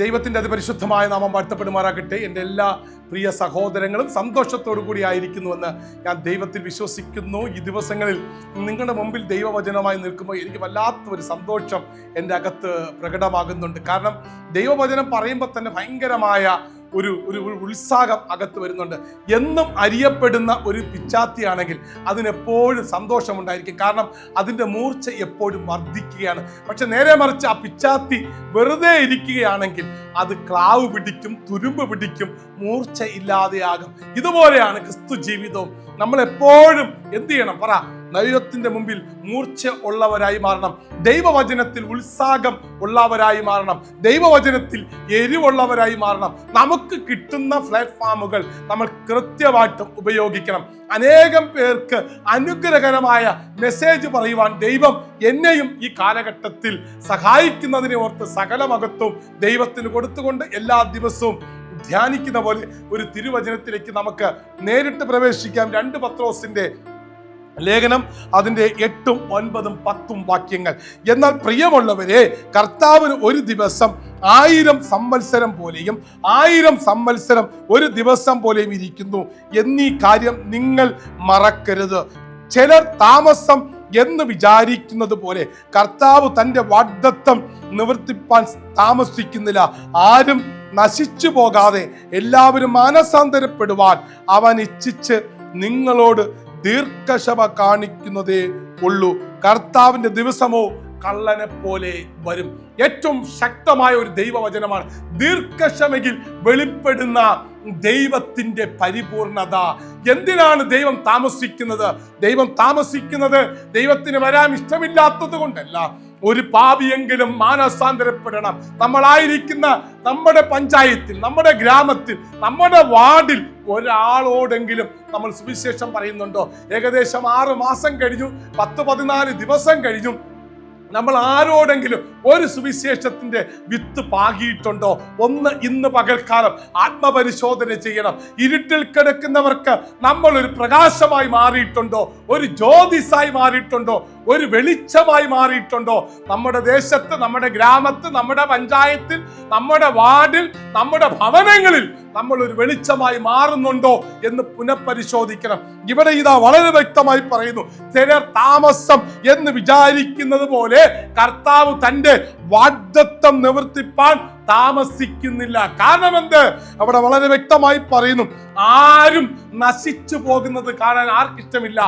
ദൈവത്തിന്റെ അതിപരിശുദ്ധമായ നാമം വാഴ്ത്തപ്പെടുമാറാകട്ടെ. എന്റെ എല്ലാ പ്രിയ സഹോദരങ്ങളും സന്തോഷത്തോടു കൂടി ആയിരിക്കുന്നുവെന്ന് ഞാൻ ദൈവത്തിൽ വിശ്വസിക്കുന്നു. ഈ ദിവസങ്ങളിൽ നിങ്ങളുടെ മുമ്പിൽ ദൈവവചനമായി നിൽക്കുമ്പോൾ എനിക്ക് വല്ലാത്തൊരു സന്തോഷം എന്റെ അകത്ത് പ്രകടമാകുന്നുണ്ട്. കാരണം ദൈവവചനം പറയുമ്പോൾ തന്നെ ഭയങ്കരമായ ഒരു ഒരു ഉത്സാഹം അകത്ത് വരുന്നുണ്ട്. എന്നും അറിയപ്പെടുന്ന ഒരു പിച്ചാത്തിയാണെങ്കിൽ അതിനെപ്പോഴും സന്തോഷമുണ്ടായിരിക്കും. കാരണം അതിന്റെ മൂർച്ച എപ്പോഴും വർദ്ധിക്കുകയാണ്. പക്ഷെ നേരെ മറിച്ച് ആ പിച്ചാത്തി വെറുതെ ഇരിക്കുകയാണെങ്കിൽ അത് ക്ലാവ് പിടിക്കും തുരുമ്പ് പിടിക്കും മൂർച്ച ഇല്ലാതെയാകും. ഇതുപോലെയാണ് ക്രിസ്തു ജീവിതവും. നമ്മൾ എപ്പോഴും എന്ത് ചെയ്യണം? പറ ദൈവത്തിന്റെ മുമ്പിൽ മൂർച്ച ഉള്ളവരായി മാറണം. ദൈവവചനത്തിൽ ഉത്സാഹം ഉള്ളവരായി മാറണം. ദൈവവചനത്തിൽ എരിവുള്ളവരായി മാറണം. നമുക്ക് കിട്ടുന്ന പ്ലാറ്റ്ഫോമുകൾ നമ്മൾ കൃത്യമായിട്ടും ഉപയോഗിക്കണം. അനേകം പേർക്ക് അനുഗ്രഹകരമായ മെസ്സേജ് പറയുവാൻ ദൈവം എന്നെയും ഈ കാലഘട്ടത്തിൽ സഹായിക്കുന്നതിനെ ഓർത്ത് സകല മകത്വം ദൈവത്തിന് കൊടുത്തുകൊണ്ട് എല്ലാ ദിവസവും ധ്യാനിക്കുന്ന പോലെ ഒരു തിരുവചനത്തിലേക്ക് നമുക്ക് നേരിട്ട് പ്രവേശിക്കാം. രണ്ട് പത്രോസിന്റെ ലേഖനം അതിന്റെ എട്ടും ഒൻപതും പത്തും വാക്യങ്ങൾ. എന്നാൽ പ്രിയമുള്ളവരെ കർത്താവിന് ഒരു ദിവസം ആയിരം സംവത്സരം പോലെയും ആയിരം സംവത്സരം ഒരു ദിവസം പോലെയും ഇരിക്കുന്നു. എന്നീ കാര്യം നിങ്ങൾ മറക്കരുത്. ചിലർ താമസം എന്ന് വിചാരിക്കുന്നത് പോലെ കർത്താവ് തന്റെ വാഗ്ദത്വം നിവർത്തിപ്പാൻ താമസിക്കുന്നില്ല. ആരും നശിച്ചു പോകാതെ എല്ലാവരും മാനസാന്തരപ്പെടുവാൻ അവൻ ഇച്ഛിച്ച് നിങ്ങളോട് ദീർഘക്ഷമ കാണിക്കുന്നതേ ഉള്ളൂ. കർത്താവിന്റെ ദിവസമോ കള്ളനെ പോലെ വരും. ഏറ്റവും ശക്തമായ ഒരു ദൈവവചനമാണ്. ദീർഘക്ഷമയിൽ വെളിപ്പെടുന്ന ദൈവത്തിന്റെ പരിപൂർണത. എന്തിനാണ് ദൈവം താമസിക്കുന്നത്? ദൈവം താമസിക്കുന്നത് ദൈവത്തിന് വരാൻ ഇഷ്ടമില്ലാത്തത് കൊണ്ടല്ല. ഒരു പാപിയെങ്കിലും മാനസാന്തരപ്പെടണം. നമ്മളായിരിക്കുന്ന നമ്മുടെ പഞ്ചായത്തിൽ നമ്മുടെ ഗ്രാമത്തിൽ നമ്മുടെ വാർഡിൽ ഒരാളോടെങ്കിലും നമ്മൾ സുവിശേഷം പറയുന്നുണ്ടോ? ഏകദേശം ആറ് മാസം കഴിഞ്ഞു പത്ത് പതിനാല് ദിവസം കഴിഞ്ഞു. നമ്മൾ ആരോടെങ്കിലും ഒരു സുവിശേഷത്തിന്റെ വിത്ത് പാകിയിട്ടുണ്ടോ? ഒന്ന് ഇന്ന് പകൽക്കാലം ആത്മപരിശോധന ചെയ്യണം. ഇരുട്ടിൽ കിടക്കുന്നവർക്ക് നമ്മൾ ഒരു പ്രകാശമായി മാറിയിട്ടുണ്ടോ? ഒരു ജ്യോതിസായി മാറിയിട്ടുണ്ടോ? ഒരു വെളിച്ചമായി മാറിയിട്ടുണ്ടോ? നമ്മുടെ ദേശത്ത് നമ്മുടെ ഗ്രാമത്ത് നമ്മുടെ പഞ്ചായത്തിൽ നമ്മുടെ വാർഡിൽ നമ്മുടെ ഭവനങ്ങളിൽ നമ്മൾ ഒരു വെളിച്ചമായി മാറുന്നുണ്ടോ എന്ന് പുനഃപരിശോധിക്കണം. ഇവിടെ ഇതാ വളരെ വ്യക്തമായി പറയുന്നു ചിലർ താമസം എന്ന് വിചാരിക്കുന്നത് പോലെ കർത്താവ് തന്റെ വാഗ്ദത്വം നിവർത്തിപ്പാൻ താമസിക്കുന്നില്ല. കാരണം എന്ത് അവിടെ വളരെ വ്യക്തമായി പറയുന്നു ആരും നശിച്ചു പോകുന്നത് കാണാൻ ആർക്കിഷ്ടമില്ല.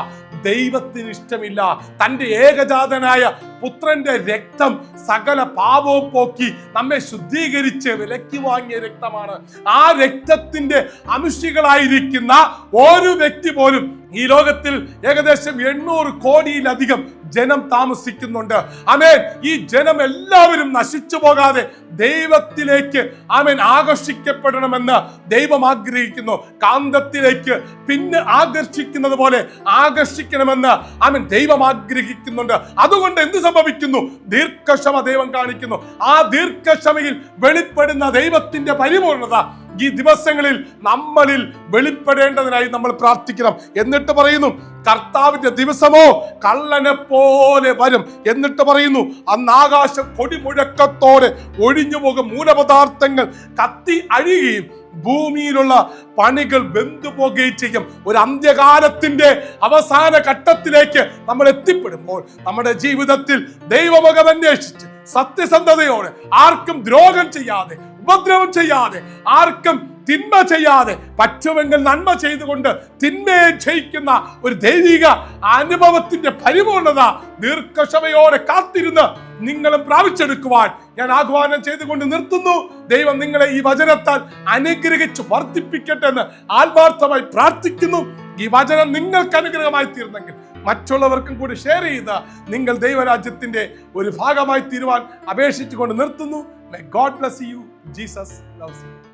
ദൈവത്തിന് ഇഷ്ടമില്ല. തന്റെ ഏകജാതനായ പുത്രന്റെ രക്തം സകല പാപവും പോക്കി നമ്മെ ശുദ്ധീകരിച്ച് വിലക്കി വാങ്ങിയ രക്തമാണ്. ആ രക്തത്തിന്റെ അനുഷികളായിരിക്കുന്ന ഒരു വ്യക്തി പോലും ഈ ലോകത്തിൽ ഏകദേശം എണ്ണൂറ് കോടിയിലധികം ജനം താമസിക്കുന്നുണ്ട്. ആമേൻ. ഈ ജനം എല്ലാവരും നശിച്ചു പോകാതെ ദൈവത്തിലേക്ക് ആമേൻ ആകർഷിക്കപ്പെടണമെന്ന് ദൈവം ആഗ്രഹിക്കുന്നു. കാന്തത്തിലേക്ക് പിന്നെ ആകർഷിക്കുന്നത് പോലെ ആകർഷിക്കണമെന്ന് ആമേൻ ദൈവം ആഗ്രഹിക്കുന്നുണ്ട്. അതുകൊണ്ട് എന്ത് സംഭവിക്കുന്നു? ദീർഘക്ഷമ ദൈവം കാണിക്കുന്നു. ആ ദീർഘക്ഷമയിൽ വെളിപ്പെടുന്ന ദൈവത്തിന്റെ പരിപൂർണത ഈ ദിവസങ്ങളിൽ നമ്മളിൽ വെളിപ്പെടേണ്ടതിനായി നമ്മൾ പ്രാർത്ഥിക്കണം. എന്നിട്ട് പറയുന്നു കർത്താവിന്റെ ദിവസമോ കള്ളനെ പോലെ വരും. എന്നിട്ട് പറയുന്നു അന്ന് ആകാശം കൊടിമുഴക്കത്തോടെ ഒഴിഞ്ഞു പോകും മൂലപദാർത്ഥങ്ങൾ കത്തി അഴിയുകയും ഭൂമിയിലുള്ള പണികൾ വെന്തുപോകുകയും ചെയ്യും. ഒരു അന്ത്യകാലത്തിന്റെ അവസാന ഘട്ടത്തിലേക്ക് നമ്മൾ എത്തിപ്പെടുമ്പോൾ നമ്മുടെ ജീവിതത്തിൽ ദൈവമുഖം അന്വേഷിച്ച് സത്യസന്ധതയോടെ ആർക്കും ദ്രോഹം ചെയ്യാതെ ഉപദ്രവം ചെയ്യാതെ ആർക്കും തിന്മ ചെയ്യാതെ പറ്റുമെങ്കിൽ നന്മ ചെയ്തുകൊണ്ട് തിന്മയെ ജയിക്കുന്ന ഒരു ദൈവിക അനുഭവത്തിന്റെ പരിപൂർണത ദീർഘക്ഷമയോടെ കാത്തിരുന്ന് നിങ്ങളും പ്രാപിച്ചെടുക്കുവാൻ ഞാൻ ആഹ്വാനം ചെയ്തുകൊണ്ട് നിർത്തുന്നു. ദൈവം നിങ്ങളെ ഈ വചനത്താൽ അനുഗ്രഹിച്ച് വർദ്ധിപ്പിക്കട്ടെ എന്ന് ആത്മാർത്ഥമായി പ്രാർത്ഥിക്കുന്നു. ഈ വചനം നിങ്ങൾക്ക് അനുഗ്രഹമായി തീർന്നെങ്കിൽ മറ്റുള്ളവർക്കും കൂടി ഷെയർ ചെയ്ത് നിങ്ങൾ ദൈവരാജ്യത്തിന്റെ ഒരു ഭാഗമായി തീരുവാൻ അപേക്ഷിച്ചുകൊണ്ട് നിർത്തുന്നു. May God bless you Jesus loves you